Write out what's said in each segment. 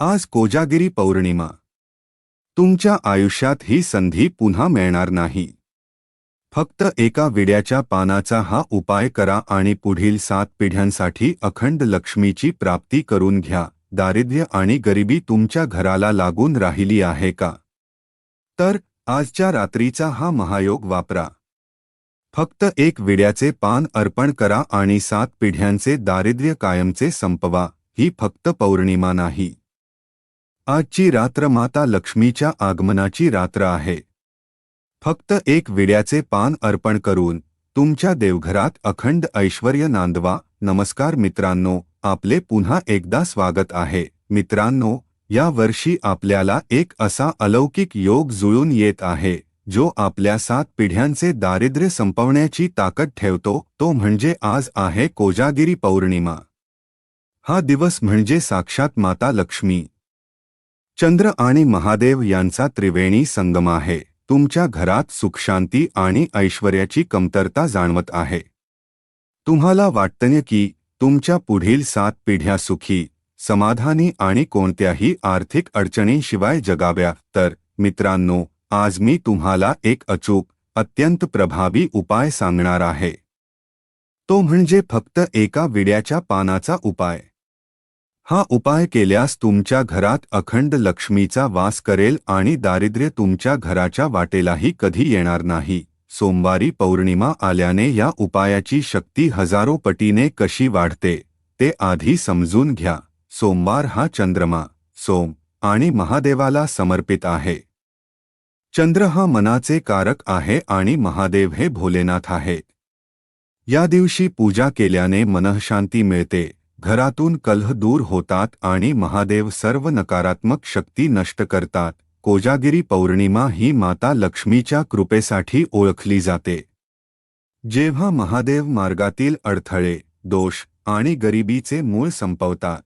आज कोजागिरी पौर्णिमा. तुमच्या आयुष्यात ही संधी पुन्हा मिळणार नाही. फक्त एका विड्याच्या पानाचा हा उपाय करा आणि पुढील सात पिढ्यांसाठी अखंड लक्ष्मीची प्राप्ती करून घ्या. दारिद्र्य आणि गरिबी तुमच्या घराला लागून राहिली आहे का? तर आजच्या रात्रीचा हा महायोग वापरा. फक्त एक विड्याचे पान अर्पण करा आणि सात पिढ्यांचे दारिद्र्य कायमचे संपवा. ही फक्त पौर्णिमा नाही. आजची रात्र माता लक्ष्मीच्या आगमनाची रात्र आहे. फक्त एक विड्याचे पान अर्पण करून तुमच्या देवघरात अखंड ऐश्वर्य नांदवा. नमस्कार मित्रांनो आपले पुन्हा एकदा स्वागत आहे. मित्रांनो या वर्षी आपल्याला एक असा अलौकिक योग जुळून येत आहे जो आपल्या सात पिढ्यांचे दारिद्र्य संपवण्याची ताकद ठेवतो. तो म्हणजे आज आहे कोजागिरी पौर्णिमा. हा दिवस म्हणजे साक्षात माता लक्ष्मी. चंद्र आणि महादेव यांचा त्रिवेणी संगम आहे. तुमच्या घरात सुखशांती आणि ऐश्वर्याची कमतरता जाणवत आहे. तुम्हाला वाटतं की तुमच्या पुढील सात पिढ्या सुखी समाधानी आणि कोणत्याही आर्थिक अडचणींशिवाय जगाव्या. तर मित्रांनो आज मी तुम्हाला एक अचूक अत्यंत प्रभावी उपाय सांगणार आहे. तो म्हणजे फक्त एका विड्याच्या पानाचा उपाय. हा उपाय केल्यास तुमच्या घरात अखंड लक्ष्मीचा वास करेल आणि दारिद्र्य तुमच्या घराच्या वाटेलाही कधी येणार नाही. सोमवारी पौर्णिमा आल्याने या उपायाची शक्ती हजारो पटीने कशी वाढते ते आधी समजून घ्या. सोमवार हा चंद्रमा सोम आणि महादेवाला समर्पित आहे. चंद्र हा मनाचे कारक आहे आणि महादेव हे भोलेनाथ आहे. या दिवशी पूजा केल्याने मनःशांती मिळते. घरातून कलह दूर होतात आणि महादेव सर्व नकारात्मक शक्ती नष्ट करतात. कोजागिरी पौर्णिमा ही माता लक्ष्मीच्या कृपेसाठी ओळखली जाते. जेव्हा महादेव मार्गातील अडथळे दोष आणि गरिबीचे मूळ संपवतात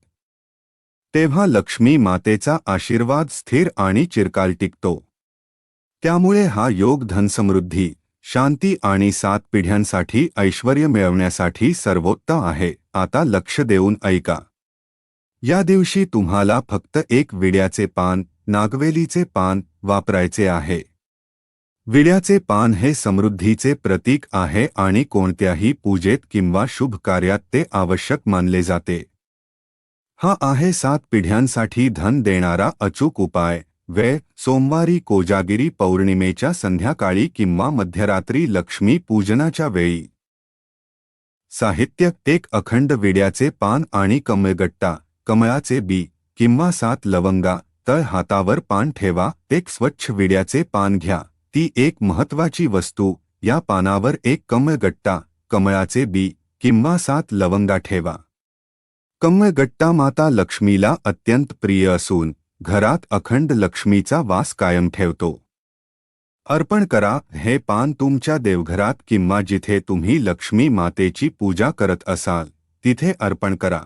तेव्हा लक्ष्मी मातेचा आशीर्वाद स्थिर आणि चिरकाल टिकतो. त्यामुळे हा योग धनसमृद्धी शांती आणि सात पिढ्यांसाठी ऐश्वर्य मिळवण्यासाठी सर्वोत्तम आहे. आता लक्ष देऊन ऐका. या दिवशी तुम्हाला फक्त एक विड्याचे पान नागवेलीचे पान वापरायचे आहे. विड्याचे पान हे समृद्धीचे प्रतीक आहे आणि कोणत्याही पूजेत किंवा शुभ कार्यात ते आवश्यक मानले जाते. हा आहे सात पिढ्यांसाठी धन देणारा अचूक उपाय. वेळ सोमवारी कोजागिरी पौर्णिमेच्या संध्याकाळी किंवा मध्यरात्री लक्ष्मी पूजनाच्या वेळी. साहित्य एक अखंड विड्याचे पान आणि कमळगट्टा कमळाचे बी किंवा सात लवंगा तळ हातावर पान ठेवा एक स्वच्छ विड्याचे पान घ्या ती एक महत्वाची वस्तू या पानावर एक कमळगट्टा कमळाचे बी किंवा सात लवंगा ठेवा. कमळगट्टा माता लक्ष्मीला अत्यंत प्रिय असून घरात अखंड लक्ष्मीचा वास कायम ठेवतो. अर्पण करा हे पान तुमच्या देवघरात किंवा जिथे तुम्ही लक्ष्मी मातेची पूजा करत असाल तिथे अर्पण करा.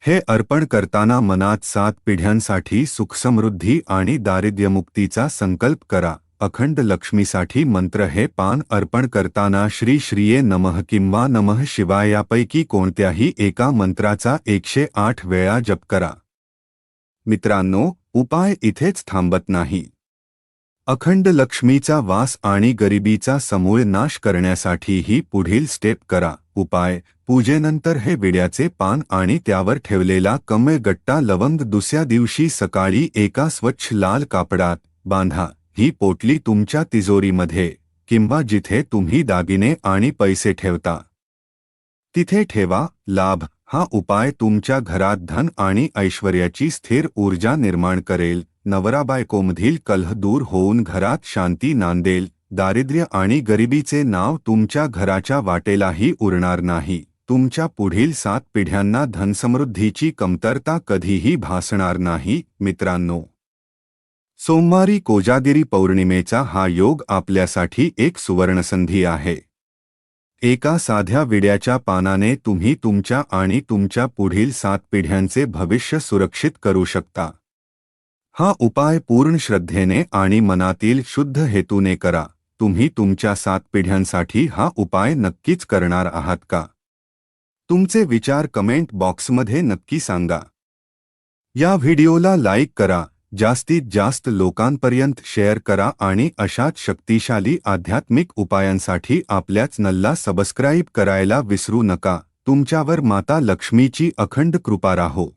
हे अर्पण करताना मनात सात पिढ्यांसाठी सुखसमृद्धी आणि दारिद्र्यमुक्तीचा संकल्प करा. अखंड लक्ष्मीसाठी मंत्र हे पान अर्पण करताना श्री श्रीये नमः किंवा नमः शिवाय यापैकी कोणत्याही एका मंत्राचा एकशे आठ वेळा जप करा. मित्रांनो उपाय इथेच थांबत नाही. अखंड लक्ष्मीचा वास आणि गरिबीचा समूळ नाश करण्यासाठी ही पुढील स्टेप करा. उपाय पूजेनंतर हे विड्याचे पान आणि त्यावर ठेवलेला कमळ गट्टा लवंग दुसऱ्या दिवशी सकाळी एका स्वच्छ लाल कापडात बांधा. ही पोटली तुमच्या तिजोरीमध्ये किंवा जिथे तुम्ही दागिने आणि पैसे ठेवता. तिथे ठेवा. लाभ हा उपाय तुमच्या घरात धन आणि ऐश्वर्याची स्थिर ऊर्जा निर्माण करेल. नवरा बायकोमधील कलह दूर होऊन घरात शांती नांदेल दारिद्र्य आणि गरिबीचे नाव तुमच्या घराच्या वाटेलाही उरणार नाही. तुमच्या पुढील सात पिढ्यांना धनसमृद्धीची कमतरता कधीही भासणार नाही मित्रांनो. सोमवारी कोजागिरी पौर्णिमेचा हा योग आपल्यासाठी एक सुवर्णसंधी आहे. एका साध्या विड्याच्या पानाने तुम्ही तुमच्या आणि तुमच्या पुढील सात पिढ्यांचे भविष्य सुरक्षित करू शकता. हा उपाय पूर्ण श्रद्धेने आणि मनातील शुद्ध हेतूने करा. तुम्ही तुमच्या सात पिढ्यांसाठी हा उपाय नक्कीच करणार आहात का? तुमचे विचार कमेंट बॉक्समध्ये नक्की सांगा. या व्हिडिओला लाईक करा जास्तीत जास्त लोकांपर्यंत शेअर करा आणि अशाच शक्तिशाली आध्यात्मिक उपायांसाठी आपल्याच नल्ला सबस्क्राईब करायला विसरू नका. तुमच्यावर माता लक्ष्मीची अखंड कृपा राहो.